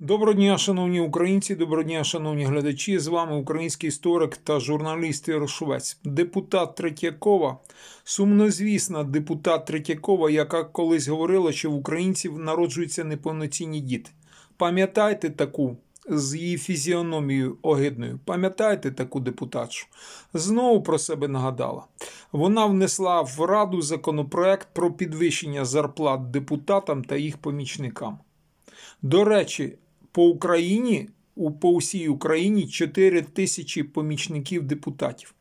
Доброго дня, шановні українці, доброго дня, шановні глядачі. З вами український історик та журналіст Ігор Швець. Депутат Третьякова, сумнозвісна депутат Третьякова, яка колись говорила, що в українців народжуються неповноцінні діти. Пам'ятаєте таку з її фізіономією огидною? Пам'ятаєте таку депутатшу? Знову про себе нагадала. Вона внесла в Раду законопроект про підвищення зарплат депутатам та їх помічникам. До речі, по Україні, по всій Україні 4 тисячі помічників депутатів,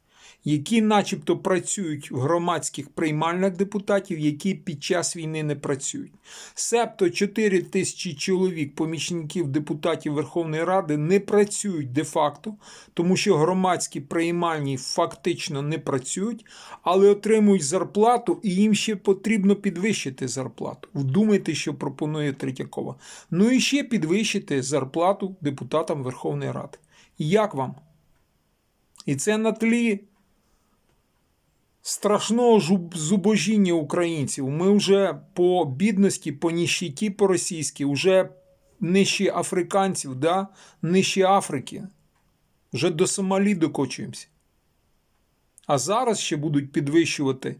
які начебто працюють в громадських приймальних депутатів, які під час війни не працюють. Себто 4 тисячі чоловік, помічників депутатів Верховної Ради, не працюють де-факто, тому що громадські приймальні фактично не працюють, але отримують зарплату, і їм ще потрібно підвищити зарплату. Вдумайте, що пропонує Третьякова. Ну і ще підвищити зарплату депутатам Верховної Ради. Як вам? І це на тлі страшного зубожіння українців. Ми вже по бідності, по ніщиті по-російськи, вже нижче африканців, да? нижче Африки. Вже до Сомалі докочуємося. А зараз ще будуть підвищувати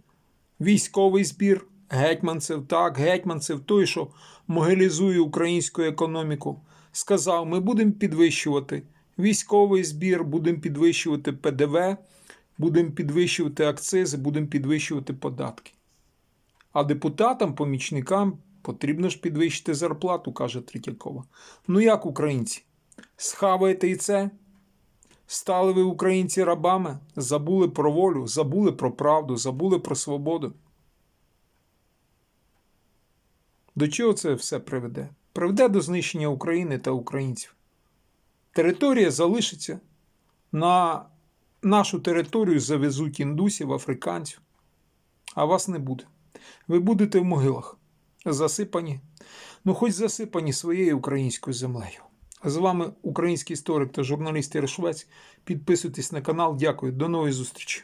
військовий збір гетьманцев, так, гетьманцев, той, що могилізує українську економіку, сказав: ми будемо підвищувати військовий збір, будемо підвищувати ПДВ, будемо підвищувати акцизи, будемо підвищувати податки. А депутатам, помічникам потрібно ж підвищити зарплату, каже Третьякова. Ну як українці? Схаваєте і це? Стали ви українці рабами, забули про волю, забули про правду, забули про свободу. До чого це все приведе? Приведе до знищення України та українців. Територія залишиться. На нашу територію завезуть індусів, африканців, а вас не буде. Ви будете в могилах, засипані, ну хоч засипані своєю українською землею. З вами український історик та журналіст Швець. Підписуйтесь на канал. Дякую. До нової зустрічі.